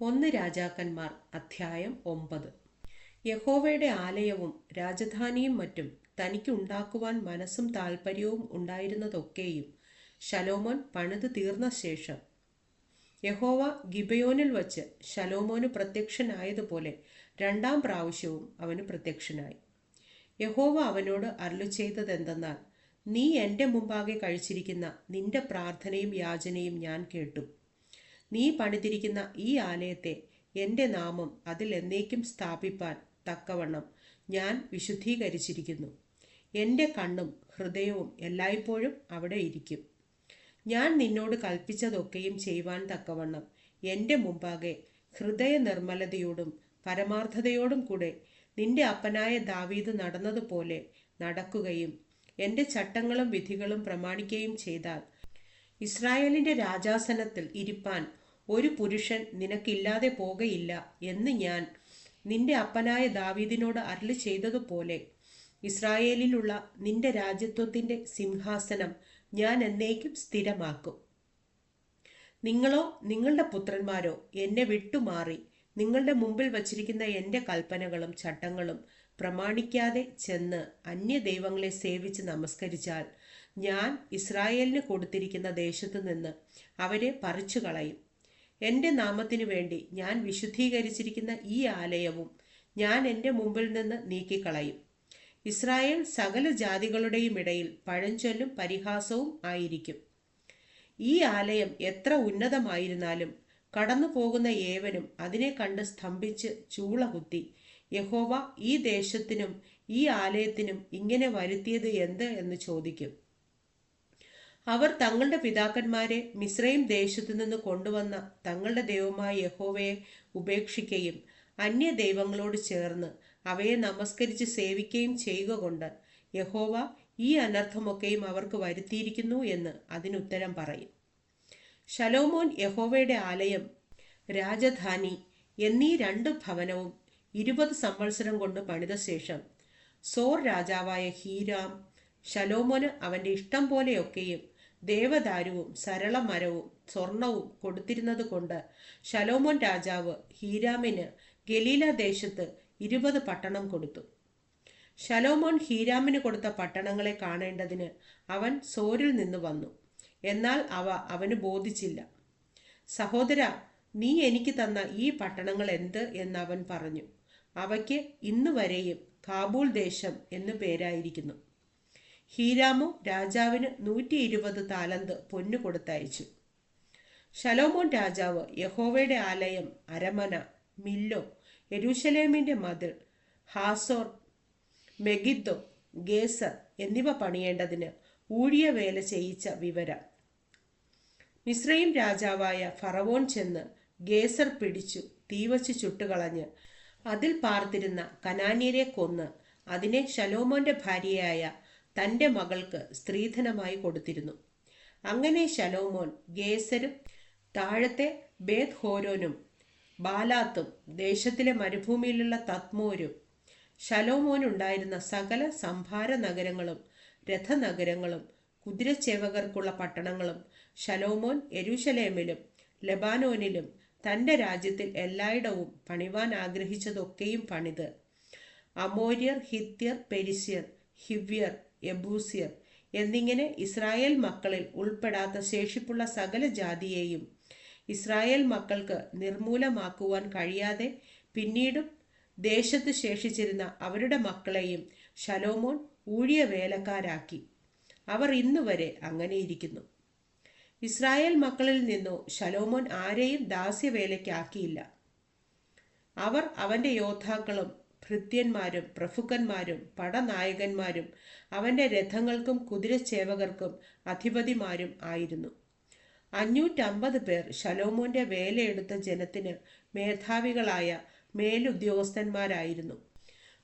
ഒന്ന് രാജാക്കന്മാർ അധ്യായം ഒമ്പത്. യഹോവയുടെ ആലയവും രാജധാനിയും മറ്റും തനിക്ക് ഉണ്ടാക്കുവാൻ മനസ്സും താൽപ്പര്യവും ഉണ്ടായിരുന്നതൊക്കെയും ശലോമോൻ പണിത് തീർന്ന ശേഷം യഹോവ ഗിബയോനിൽ വച്ച് ശലോമോന് പ്രത്യക്ഷനായതുപോലെ രണ്ടാം പ്രാവശ്യവും അവന് പ്രത്യക്ഷനായി. യഹോവ അവനോട് അരുളു ചെയ്തതെന്തെന്നാൽ നീ എന്റെ മുമ്പാകെ കഴിച്ചിരിക്കുന്ന നിന്റെ പ്രാർത്ഥനയും യാചനയും ഞാൻ കേട്ടു. നീ പണിതിരിക്കുന്ന ഈ ആലയത്തെ എന്റെ നാമം അതിൽ എന്നേക്കും സ്ഥാപിപ്പാൻ തക്കവണ്ണം ഞാൻ വിശുദ്ധീകരിച്ചിരിക്കുന്നു. എന്റെ കണ്ണും ഹൃദയവും എല്ലായ്പ്പോഴും അവിടെ ഇരിക്കും. ഞാൻ നിന്നോട് കൽപ്പിച്ചതൊക്കെയും ചെയ്യുവാൻ തക്കവണ്ണം എന്റെ മുമ്പാകെ ഹൃദയ നിർമ്മലതയോടും പരമാർത്ഥതയോടും കൂടെ നിന്റെ അപ്പനായ ദാവീദ് നടന്നതുപോലെ നടക്കുകയും എന്റെ ചട്ടങ്ങളും വിധികളും പ്രമാണിക്കുകയും ചെയ്താൽ ഇസ്രായേലിന്റെ രാജാസനത്തിൽ ഇരിപ്പാൻ ഒരു പുരുഷൻ നിനക്കില്ലാതെ പോകയില്ല എന്ന് ഞാൻ നിന്റെ അപ്പനായ ദാവീദിനോട് അരുളി ചെയ്തതുപോലെ ഇസ്രായേലിലുള്ള നിന്റെ രാജ്യത്വത്തിന്റെ സിംഹാസനം ഞാൻ എന്നേക്കും സ്ഥിരമാക്കും. നിങ്ങളോ നിങ്ങളുടെ പുത്രന്മാരോ എന്നെ വിട്ടുമാറി നിങ്ങളുടെ മുമ്പിൽ വച്ചിരിക്കുന്ന എന്റെ കൽപ്പനകളും ചട്ടങ്ങളും പ്രമാണിക്കാതെ ചെന്ന് അന്യ ദൈവങ്ങളെ സേവിച്ച് നമസ്കരിച്ചാൽ ഞാൻ ഇസ്രായേലിന് കൊടുത്തിരിക്കുന്ന ദേശത്തു നിന്ന് അവരെ പറിച്ചു കളയും എന്റെ നാമത്തിനു വേണ്ടി ഞാൻ വിശുദ്ധീകരിച്ചിരിക്കുന്ന ഈ ആലയവും ഞാൻ എന്റെ മുമ്പിൽ നിന്ന് നീക്കിക്കളയും. ഇസ്രായേൽ സകല ജാതികളുടെയും ഇടയിൽ പഴഞ്ചൊല്ലും പരിഹാസവും ആയിരിക്കും. ഈ ആലയം എത്ര ഉന്നതമായിരുന്നാലും കടന്നു പോകുന്ന ഏവനും അതിനെ കണ്ട് സ്തംഭിച്ച് ചൂളകുത്തി യഹോവ ഈ ദേശത്തിനും ഈ ആലയത്തിനും ഇങ്ങനെ വരുത്തിയത് എന്ത്? എന്ന് ചോദിക്കും. അവർ തങ്ങളുടെ പിതാക്കന്മാരെ മിശ്രയും ദേശത്തു നിന്ന് കൊണ്ടുവന്ന തങ്ങളുടെ ദൈവമായ യഹോവയെ ഉപേക്ഷിക്കുകയും അന്യ ദൈവങ്ങളോട് ചേർന്ന് അവയെ നമസ്കരിച്ച് സേവിക്കുകയും ചെയ്യുക കൊണ്ട് യഹോവ ഈ അനർത്ഥമൊക്കെയും അവർക്ക് വരുത്തിയിരിക്കുന്നു എന്ന് അതിനുത്തരം പറയും. ശലോമോൻ യഹോവയുടെ ആലയം രാജധാനി എന്നീ രണ്ട് ഭവനവും ഇരുപത് സംവത്സരം കൊണ്ട് പണിത ശേഷം സോർ രാജാവായ ഹീരാം ശലോമോന് അവന്റെ ഇഷ്ടം പോലെയൊക്കെയും ദേവദാരുവും സരളമരവും സ്വർണവും കൊടുത്തിരുന്നത് കൊണ്ട് ശലോമോൻ രാജാവ് ഹീരാമിന് ഗലീല ദേശത്ത് ഇരുപത് പട്ടണം കൊടുത്തു. ശലോമോൻ ഹീരാമിന് കൊടുത്ത പട്ടണങ്ങളെ കാണേണ്ടതിന് അവൻ സോരിൽ നിന്ന് വന്നു. എന്നാൽ അവ അവന് ബോധിച്ചില്ല. സഹോദര നീ എനിക്ക് തന്ന ഈ പട്ടണങ്ങൾ എന്ത്? എന്ന് അവൻ പറഞ്ഞു. അവയ്ക്ക് ഇന്നുവരെയും കാബൂൾ ദേശം എന്നു പേരായിരിക്കുന്നു. ഹീരാമു രാജാവിന് നൂറ്റി ഇരുപത് താലന്ത് പൊന്നു കൊടുത്തയച്ചു. ശലോമോൻ രാജാവ് യഹോവയുടെ ആലയം അരമന മില്ലോ യെരൂശലേമിന്റെ മതിൽ ഹാസോർ മെഗിദ്ദോ ഗേസർ എന്നിവ പണിയേണ്ടതിന് ഊഴിയ വേല ചെയ്യിച്ച വിവരം. മിശ്രയും രാജാവായ ഫറവോൻ ചെന്ന് ഗേസർ പിടിച്ചു തീവച്ച് ചുട്ടുകളഞ്ഞ് അതിൽ പാർത്തിരുന്ന കനാന്യരെ കൊന്ന് അതിനെ ശലോമോന്റെ ഭാര്യയായ തന്റെ മകൾക്ക് സ്ത്രീധനമായി കൊടുത്തിരുന്നു. അങ്ങനെ ശലോമോൻ ഗേസരും താഴത്തെ ബേത് ഹോരോനും ബാലാത്തും ദേശത്തിലെ മരുഭൂമിയിലുള്ള തത്മോരും ശലോമോനുണ്ടായിരുന്ന സകല സംഭാര നഗരങ്ങളും രഥനഗരങ്ങളും കുതിരച്ചേവകർക്കുള്ള പട്ടണങ്ങളും ശലോമോൻ എരുശലേമിലും ലബാനോനിലും തന്റെ രാജ്യത്തിൽ എല്ലായിടവും പണിവാൻ ആഗ്രഹിച്ചതൊക്കെയും പണിത്. അമോര്യർ ഹിത്യർ പെരിസ്യർ ഹിവ്യർ യബൂസ്യർ. എന്നിങ്ങനെ ഇസ്രായേൽ മക്കളിൽ ഉൾപ്പെടാത്ത ശേഷിപ്പുള്ള സകല ജാതിയെയും ഇസ്രായേൽ മക്കൾക്ക് നിർമൂലമാക്കുവാൻ കഴിയാതെ പിന്നീടും ദേശത്ത് ശേഷിച്ചിരുന്ന അവരുടെ മക്കളെയും ശലോമോൻ ഊഴിയ വേലക്കാരാക്കി അവർ ഇന്ന് വരെ അങ്ങനെയിരിക്കുന്നു. ഇസ്രായേൽ മക്കളിൽ നിന്നോ ശലോമോൻ ആരെയും ദാസ്യവേലയ്ക്കാക്കിയില്ല. അവർ അവന്റെ യോദ്ധാക്കളും ഭൃത്യന്മാരും പ്രഭുക്കന്മാരും പടനായകന്മാരും അവന്റെ രഥങ്ങൾക്കും കുതിരച്ചേവകർക്കും അധിപതിമാരും ആയിരുന്നു. അഞ്ഞൂറ്റമ്പത് പേർ ശലോമോന്റെ വേലയെടുത്ത ജനത്തിന് മേധാവികളായ മേലുദ്യോഗസ്ഥന്മാരായിരുന്നു.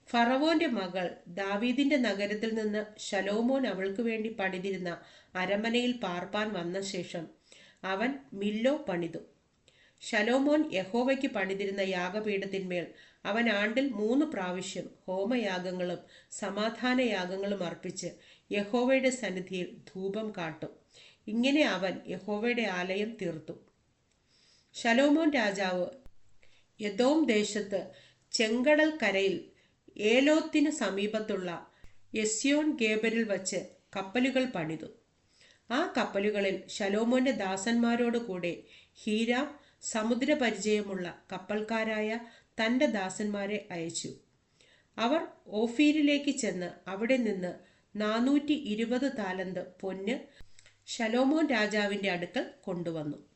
ഫറവോന്റെ മകൾ ദാവീദിന്റെ നഗരത്തിൽ നിന്ന് ശലോമോൻ അവൾക്ക് വേണ്ടി പണിതിരുന്ന അരമനയിൽ പാർപ്പാൻ വന്ന ശേഷം അവൻ മില്ലോ പണിതു. ശലോമോൻ യഹോവയ്ക്ക് പണിതിരുന്ന യാഗപീഠത്തിന്മേൽ അവൻ ആണ്ടിൽ മൂന്ന് പ്രാവശ്യം ഹോമയാഗങ്ങളും സമാധാന യാഗങ്ങളും അർപ്പിച്ച് യഹോവയുടെ സന്നിധിയിൽ ധൂപം കാട്ടും. ഇങ്ങനെ അവൻ യഹോവയുടെ ആലയം തീർത്തു. ശലോമോൻ രാജാവ് യദോം ദേശത്ത് ചെങ്കടൽ കരയിൽ ഏലോത്തിന് സമീപത്തുള്ള യസ്യോൻ ഗേബരിൽ വച്ച് കപ്പലുകൾ പണിതു. ആ കപ്പലുകളിൽ ശലോമോന്റെ ദാസന്മാരോടുകൂടെ ഹീരാം സമുദ്രപരിചയമുള്ള കപ്പൽക്കാരായ തന്റെ ദാസന്മാരെ അയച്ചു. അവർ ഓഫീരിലേക്ക് ചെന്ന് അവിടെ നിന്ന് നാനൂറ്റി ഇരുപത് താലന്ത് പൊന്ന് ശലോമോൻ രാജാവിന്റെ അടുക്കൽ കൊണ്ടുവന്നു.